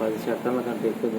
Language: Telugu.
పది సెకండ్ల కంటే ఎక్కువ